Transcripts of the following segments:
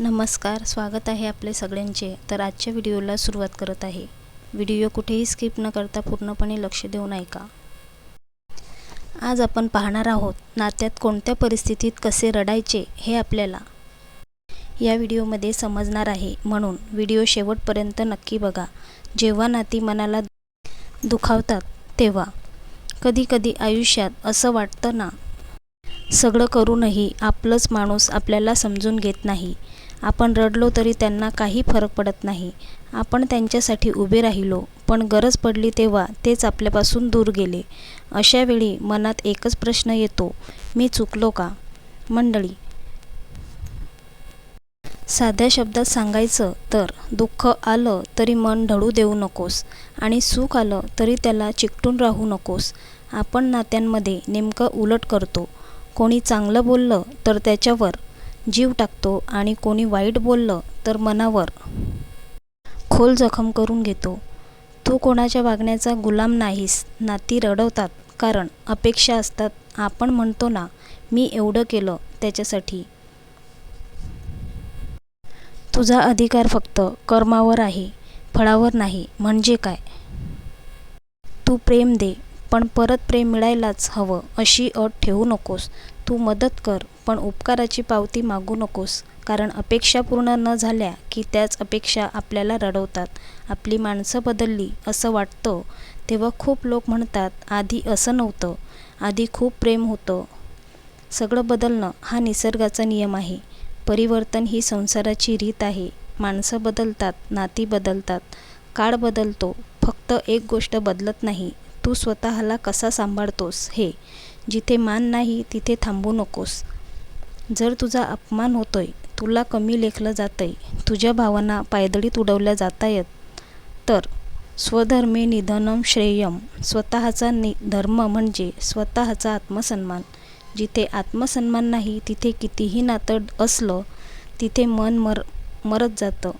नमस्कार स्वागत आहे आपले सगळ्यांचे. तर आजच्या व्हिडिओला सुरुवात करत आहे. व्हिडिओ कुठेही स्किप न करता पूर्णपणे लक्ष देऊन ऐका. आज आपण पाहणार आहोत नात्यात कोणत्या परिस्थितीत कसे रडायचे हे आपल्याला. या व्हिडिओमध्ये समजणार आहे. म्हणून व्हिडिओ शेवटपर्यंत नक्की बघा. जेव्हा नाती मनाला दुखावतात तेव्हा. कधीकधी आयुष्यात असं वाटतं ना सगळं करूनही आपलंच माणूस आपल्याला समजून घेत नाही. आपण रडलो तरी त्यांना काही फरक पडत नाही. आपण त्यांच्यासाठी उभे राहिलो पण गरज पडली तेव्हा तेच आपल्यापासून दूर गेले. अशा वेळी मनात एकच प्रश्न येतो मी चुकलो का? मंडळी साध्या शब्दात सांगायचं तर दुःख आलं तरी मन ढळू देऊ नकोस आणि सुख आलं तरी त्याला चिकटून राहू नकोस. आपण नात्यांमध्ये नेमकं उलट करतो. कोणी चांगलं बोललं तर त्याच्यावर जीव टाकतो आणि कोणी वाईट बोललं तर मनावर खोल जखम करून घेतो. तू कोणाच्या वागण्याचा गुलाम नाहीस नाती रडवतात कारण अपेक्षा असतात आपण म्हणतो ना मी एवढं केलं त्याच्यासाठी. तुझा अधिकार फक्त कर्मावर आहे फळावर नाही म्हणजे काय? तू प्रेम दे पण परत प्रेम मिळायलाच हवं अशी अट ठेवू नकोस. तू मदत कर पण उपकाराची पावती मागू नकोस. कारण अपेक्षा पूर्ण न झाल्या की त्याच अपेक्षा आपल्याला रडवतात. आपली माणसं बदलली असं वाटतं. तेव्हा खूप लोक म्हणतात आधी असं नव्हतं. आधी खूप प्रेम होतं. सगळं बदलणं हा निसर्गाचा नियम आहे. परिवर्तन ही संसाराची रीत आहे. माणसं बदलतात नाती बदलतात. काळ बदलतो. फक्त एक गोष्ट बदलत नाही तू स्वतःला कसा सांभाळतोस हे? जिथे मान नाही तिथे थांबू नकोस. जर तुझा अपमान होतोय तुला कमी लेखलं जातंय तुझ्या भावना पायदळीत उडवल्या जातायत तर स्वधर्मे निधनम श्रेयम. स्वतःचा नि धर्म म्हणजे स्वतःचा आत्मसन्मान. जिथे आत्मसन्मान नाही तिथे कितीही नातं असलं तिथे मन मर मरत जातं.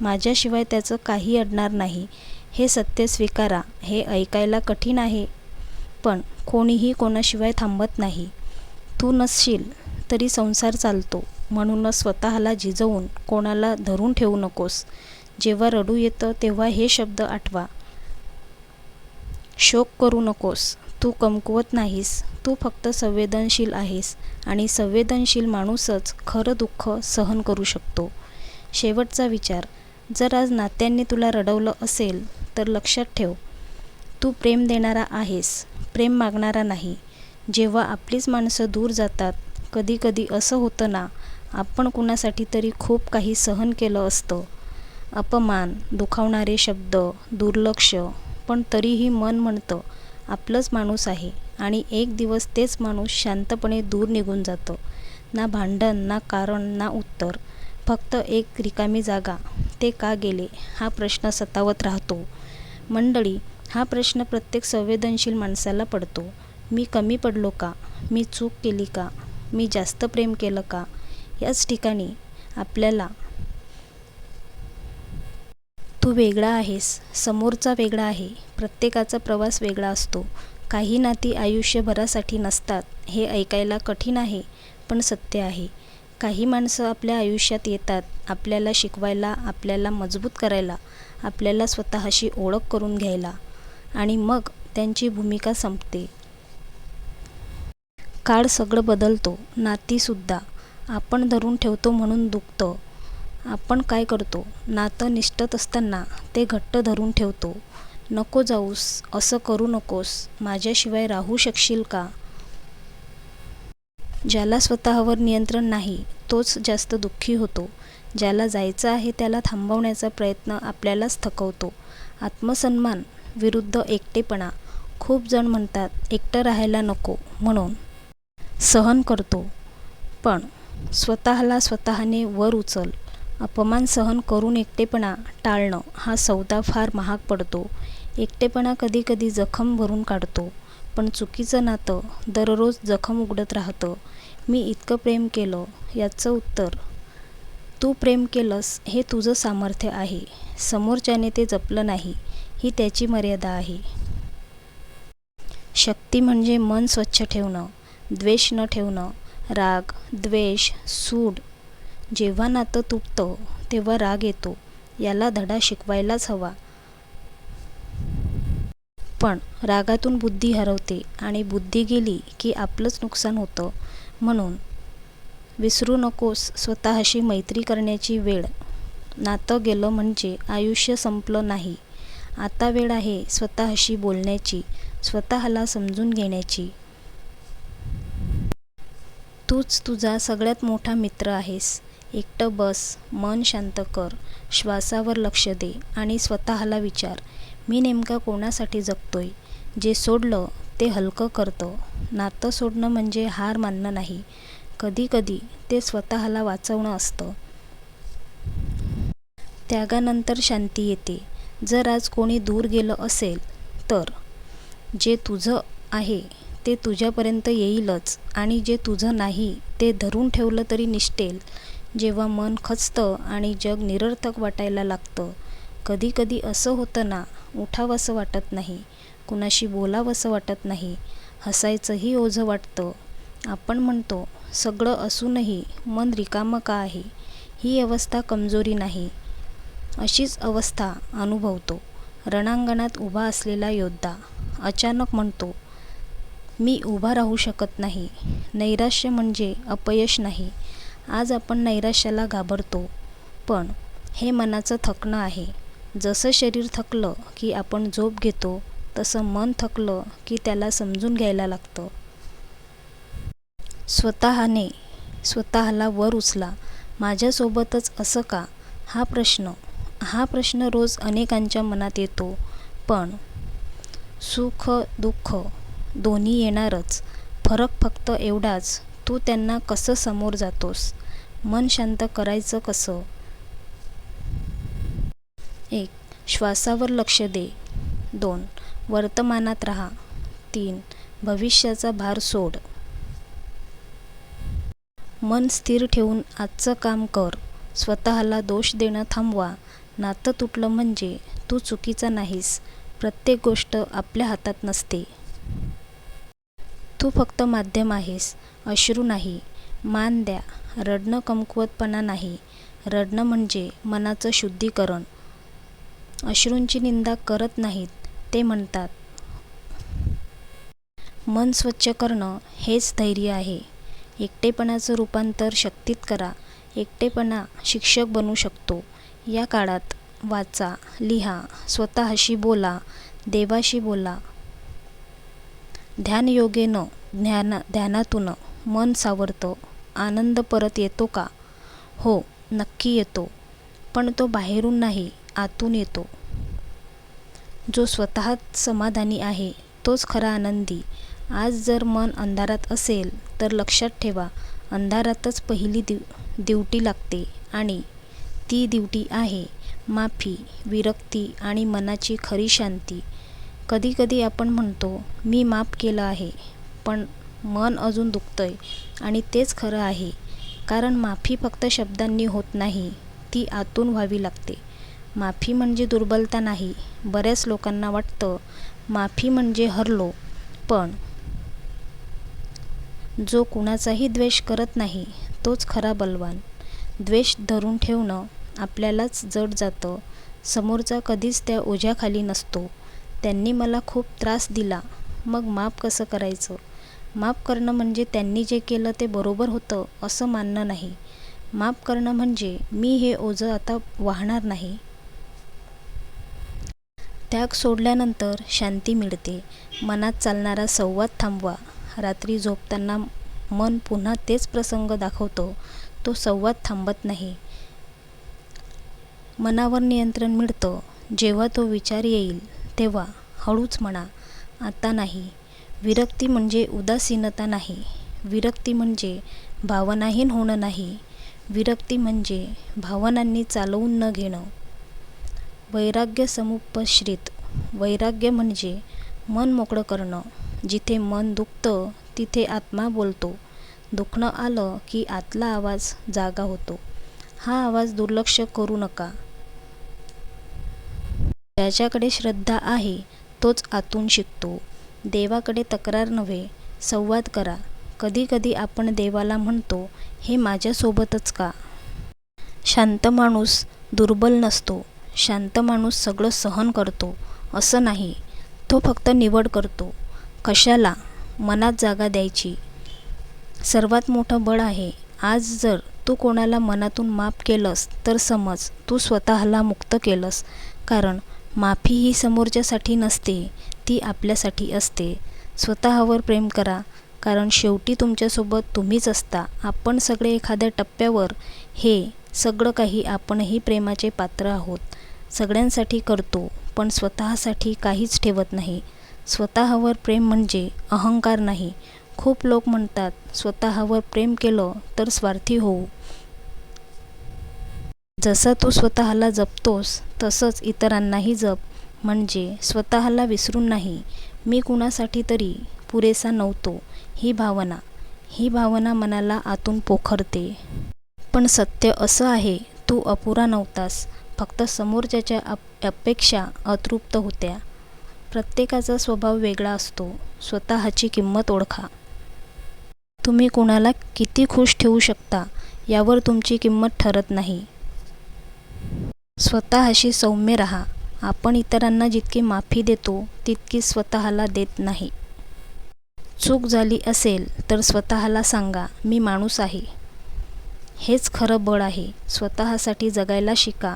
माझ्याशिवाय त्याचं काही अडणार नाही. हे सत्य स्वीकारा हे ऐकायला कठीण आहे. पण कोणीही कोणाशिवाय थांबत नाही. तू नसशील तरी संसार चालतो. म्हणूनच स्वतःला झिजवून कोणाला धरून ठेवू नकोस. जेव्हा रडू येतं तेव्हा हे शब्द आठवा. शोक करू नकोस. तू कमकुवत नाहीस. तू फक्त संवेदनशील आहेस आणि संवेदनशील माणूसच खरं दुःख सहन करू शकतो. शेवटचा विचार. जर आज नात्यांनी तुला रडवलं असेल तर लक्षात ठेव. तू प्रेम देणारा आहेस प्रेम मागणारा नाही. जेव्हा आपलीच माणसं दूर जातात कधीकधी असं होतं ना आपण कुणासाठी तरी खूप काही सहन केलं असतं. अपमान दुखावणारे शब्द दुर्लक्ष पण तरीही मन म्हणतं आपलंच माणूस आहे आणि एक दिवस तेच माणूस शांतपणे दूर निघून जातं. ना भांडण ना कारण ना उत्तर. फक्त एक रिकामी जागा. ते का गेले? हा प्रश्न सतावत राहतो. मंडळी हा प्रश्न प्रत्येक संवेदनशील माणसाला पडतो. मी कमी पडलो का? मी चूक केली का? मी जास्त प्रेम केलं का? याच ठिकाणी आपल्याला तू वेगळा आहेस समोरचा वेगळा आहे प्रत्येकाचा प्रवास वेगळा असतो. काही नाती आयुष्यभरासाठी नसतात हे ऐकायला कठीण आहे पण सत्य आहे. काही माणसं आपल्या आयुष्यात येतात आपल्याला शिकवायला आपल्याला मजबूत करायला आपल्याला स्वतःशी ओळख करून घ्यायला आणि मग त्यांची भूमिका संपते. काळ सगळं बदलतो नातीसुद्धा आपण धरून ठेवतो म्हणून दुखतं. आपण काय करतो? नातं निष्ठत असताना ते घट्ट धरून ठेवतो. नको जाऊस असं करू नकोस माझ्याशिवाय राहू शकशील का? ज्याला स्वतःवर नियंत्रण नाही तोच जास्त दुःखी होतो. ज्याला जायचं आहे त्याला थांबवण्याचा प्रयत्न आपल्यालाच थकवतो. आत्मसन्मान विरुद्ध एकटेपणा. खूप जण म्हणतात एकटं राहायला नको म्हणून. सहन करतो. पण स्वतःला स्वतःने वर उचल. अपमान सहन करून एकटेपणा टाळणं हा सौदा फार महाग पडतो. एकटेपणा कधीकधी जखम भरून काढतो. पण चुकीचं नातं दररोज जखम उघडत राहतं. मी इतकं प्रेम केलं याचं उत्तर तू प्रेम केलंस हे तुझं सामर्थ्य आहे. समोरच्याने ते जपलं नाही ही त्याची मर्यादा आहे. शक्ती म्हणजे मन स्वच्छ ठेवणं द्वेष न ठेवणं राग द्वेष सूड. जेव्हा नातं तुटतं तेव्हा राग येतो. याला धडा शिकवायलाच हवा. पण रागातून बुद्धी हरवते आणि बुद्धी गेली की आपलंच नुकसान होतं. म्हणून विसरू नकोस स्वतःशी मैत्री करण्याची वेळ. नातं गेलं म्हणजे आयुष्य संपलं नाही. आता वेळ आहे स्वतःशी बोलण्याची स्वतःला समजून घेण्याची. तूच तुझा सगळ्यात मोठा मित्र आहेस. एकटं बस मन शांत कर. श्वासावर लक्ष दे आणि स्वतःला विचार. मी नेमका कोणासाठी जगतोय? जे सोडलं ते हलकं करतं. नातं सोडणं म्हणजे हार मानणं नाही. कधीकधी ते स्वतःला वाचवणं असतं. त्यागानंतर शांती येते. जर आज कोणी दूर गेलं असेल तर? जे तुझं आहे ते तुझ्यापर्यंत येईलच. आणि जे तुझं नाही ते धरून ठेवलं तरी निष्ठेल. जेव्हा मन खचतं आणि जग निरर्थक वाटायला लागतं. कधीकधी असं होतं ना उठावंसं वाटत नाही. कुणाशी बोलावंसं वाटत नाही. हसायचंही ओझं वाटतं. आपण म्हणतो सगळं असूनही मन रिकामं का आहे? ही अवस्था कमजोरी नाही. अशीच अवस्था अनुभवतो. रणांगणात उभा असलेला योद्धा अचानक म्हणतो मी उभा राहू शकत नाही. नैराश्य म्हणजे अपयश नाही. आज आपण नैराश्याला घाबरतो. पण हे मनाचं थकणं आहे. जसं शरीर थकलं की आपण झोप घेतो तसं मन थकलं की त्याला समजून घ्यायला लागतं. स्वतःने स्वतःला वर उचला. माझ्यासोबतच असं का? हा प्रश्न हा प्रश्न रोज अनेकांच्या मनात येतो. पण सुख दुःख दोन्ही येणारच. फरक फक्त एवढाच तू त्यांना कसं समोर जातोस? मन शांत करायचं कसं? एक श्वासावर लक्ष दे. दोन वर्तमानात राहा. तीन भविष्याचा भार सोड. मन स्थिर ठेवून आजचं काम कर. स्वतःला दोष देणं थांबवा. नातं तुटलं म्हणजे तू चुकीचा नाहीस. प्रत्येक गोष्ट आपल्या हातात नसते. तू फक्त माध्यम आहेस. अश्रू नाही. मान द्या. रडणं कमकुवतपणा नाही. रडणं म्हणजे मनाचं शुद्धीकरण. अश्रूंची निंदा करत नाहीत ते म्हणतात. मन स्वच्छ करणं हेच धैर्य आहे. एकटेपणाचं रूपांतर शक्तीत करा. एकटेपणा शिक्षक बनू शकतो. या काळात वाचा लिहा स्वतःशी बोला देवाशी बोला. ध्यानयोगेनं ज्ञाना ध्यानातून मन सावरतं. आनंद परत येतो का? हो नक्की येतो. पण तो बाहेरून नाही. आतून येतो. जो स्वतःत समाधानी आहे तोच खरा आनंदी. आज जर मन अंधारात असेल तर लक्षात ठेवा अंधारातच पहिली दिव दिवटी लागते आणि ती दिवटी आहे माफी विरक्ती आणि मनाची खरी शांती. कधीकधी आपण म्हणतो मी माफ केलं आहे पण मन अजून दुखतंय आणि तेच खरं आहे. कारण माफी फक्त शब्दांनी होत नाही ती आतून व्हावी लागते. माफी म्हणजे दुर्बलता नाही बऱ्याच लोकांना वाटतं माफी म्हणजे हरलो पण जो कुणाचाही द्वेष करत नाही तोच खरा बलवान. द्वेष धरून ठेवणं आपल्यालाच जड जातं. समोरचा कधीच त्या ओझ्याखाली नसतो. त्यांनी मला खूप त्रास दिला. मग माफ कसं करायचं? माफ करणं म्हणजे त्यांनी जे केलं ते बरोबर होतं असं मानणं नाही. माफ करणं म्हणजे मी हे ओझं आता वाहणार नाही. त्याग सोडल्यानंतर शांती मिळते. मनात चालणारा संवाद थांबवा. रात्री झोपताना मन पुन्हा तेच प्रसंग दाखवतो. तो संवाद थांबत नाही. मनावर नियंत्रण मिळतं. जेव्हा तो विचार येईल तेव्हा हळूच म्हणा आता नाही. विरक्ती म्हणजे उदासीनता नाही. विरक्ती म्हणजे भावनाहीन होणं नाही. विरक्ती म्हणजे भावनांनी चालवून न घेणं. वैराग्य समुपश्रित. वैराग्य म्हणजे मन मोकळं करणं. जिथे मन दुखतं तिथे आत्मा बोलतो. दुखणं आलं की आतला आवाज जागा होतो. हा आवाज दुर्लक्ष करू नका. ज्याच्याकडे श्रद्धा आहे तोच आतून शिकतो. देवाकडे तक्रार नव्हे संवाद करा. कधीकधी आपण देवाला म्हणतो हे माझ्यासोबतच का? शांत माणूस दुर्बल नसतो. शांत माणूस सगळं सहन करतो असं नाही. तो फक्त निवड करतो. कशाला? मनात जागा द्यायची. सर्वात मोठं बळ आहे. आज जर तू कोणाला मनातून माफ केलंस तर समज तू स्वतःला मुक्त केलंस. कारण माफी ही समोरच्यासाठी नसते ती आपल्यासाठी असते. स्वतःवर प्रेम करा. कारण शेवटी तुमच्यासोबत तुम्हीच असता. आपण सगळे एखाद्या टप्प्यावर हे सगळं काही आपणही प्रेमाचे पात्र आहोत. सगळ्यांसाठी करतो पण स्वतःसाठी काहीच ठेवत नाही. स्वतःवर प्रेम म्हणजे अहंकार नाही. खूप लोक म्हणतात स्वतःवर प्रेम केलं तर स्वार्थी होऊ. जसं तू स्वतःला जपतोस तसंच इतरांनाही जप. म्हणजे स्वतःला विसरून नाही. मी कुणासाठी तरी पुरेसा नव्हतो ही भावना. ही भावना मनाला आतून पोखरते. पण सत्य असं आहे तू अपुरा नव्हतास. फक्त समोरच्याच्या अप अपेक्षा अतृप्त होत्या. प्रत्येकाचा स्वभाव वेगळा असतो. स्वतःची किंमत ओळखा. तुम्ही कुणाला किती खुश ठेवू शकता यावर तुमची किंमत ठरत नाही. स्वतःशी सौम्य राहा. आपण इतरांना जितकी माफी देतो तितकी स्वतःला देत नाही. चूक झाली असेल तर स्वतःला सांगा मी माणूस आहे. हेच खरं बळ आहे. स्वतःसाठी जगायला शिका.